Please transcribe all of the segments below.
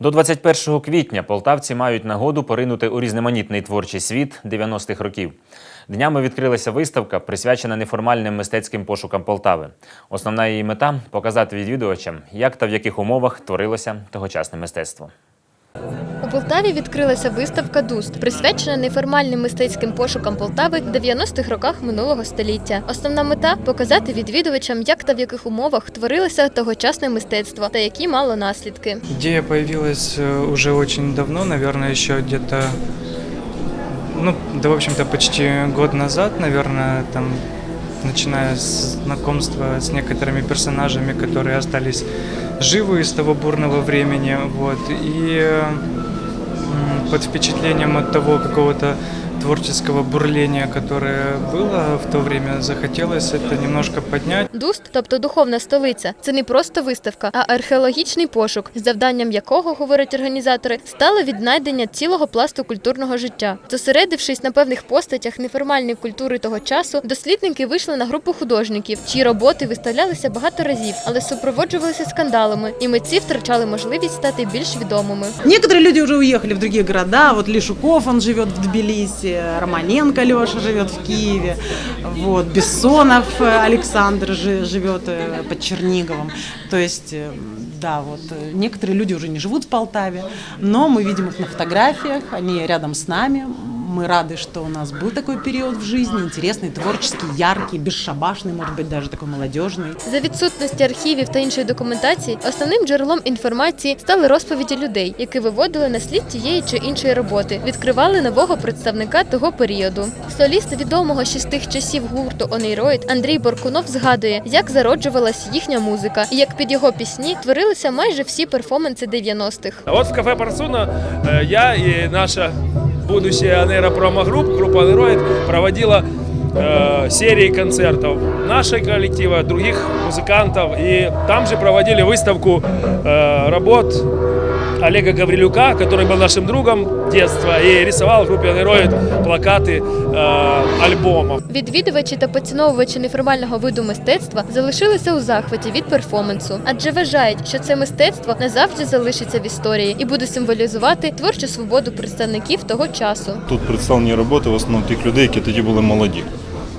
До 21 квітня полтавці мають нагоду поринути у різноманітний творчий світ 90-х років. Днями відкрилася виставка, присвячена неформальним мистецьким пошукам Полтави. Основна її мета показати відвідувачам, як та в яких умовах творилося тогочасне мистецтво. У Полтаві відкрилася виставка Дуст, присвячена неформальним мистецьким пошукам Полтави в 90-х роках минулого століття. Основна мета показати відвідувачам, як та в яких умовах творилося тогочасне мистецтво та які мало наслідки. Идея появилась э, уже очень давно, наверное, еще где-то, ну, да, в общем-то, почти год назад, наверное, там, начиная с знакомства с некоторыми персонажами, которые остались живы из того бурного времени, вот, и э, м, под впечатлением от того какого-то творческого бурления, которое было в то время, захотелось это немножко поднять. Дуст, тобто духовна столиця, це не просто виставка, а археологічний пошук, завданням якого, говорять організатори, стало віднайдення цілого пласту культурного життя. Зосередившись на певних постатях неформальної культури того часу, дослідники вийшли на групу художників, чиї роботи виставлялися багато разів, але супроводжувалися скандалами, і митці втрачали можливість стати більш відомими. Некоторые люди уже уехали в другие города. Вот Лешуков, он живет в Тбилиси, Романенко Леша живет в Киеве, вот Бессонов э, Александр жи- живет э, под Черниговым. То есть, э, да, вот э, некоторые люди уже не живут в Полтаве, но мы видим их на фотографиях, они рядом с нами. Мы рады, что у нас был такой период в жизни, интересный, творческий, яркий, бесшабашный, может быть, даже такой молодежный. За відсутності архівів та іншої документації, основним джерелом інформації стали розповіді людей, які виводили на слід тієї чи іншої роботи, відкривали нового представника того періоду. Соліст відомого ще з тих часів гурту Онейроїд Андрій Боркунов згадує, як зароджувалась їхня музика, і як під його пісні творилися майже всі перформанси 90-х. А вот в кафе Парсуна э, я и наша будущая нейропромо-группа, группа Анероид, проводила э, серии концертов нашей коллектива, других музыкантов. И там же проводили выставку э, работ Олега Гаврилюка, который был нашим другом детства и рисовал в группе Анероид плакаты э, альбомов. Відвідувачі та поціновувачі неформального виду мистецтва залишилися у захваті від перформансу, адже вважають, що це мистецтво назавжди залишиться в історії і буде символізувати творчу свободу представників того часу. Тут представлені роботи в основному тих людей, які тоді були молоді.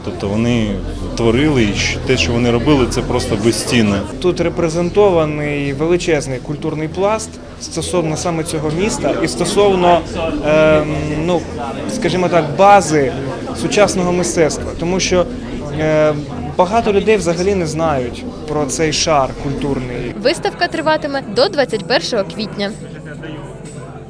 Тобто вони творили, і те, що вони робили, це просто безцінне. Тут репрезентований величезний культурний пласт стосовно саме цього міста і стосовно, ем, ну скажімо так, бази сучасного мистецтва, тому що е, багато людей взагалі не знають про цей шар культурний. Виставка триватиме до 21 квітня.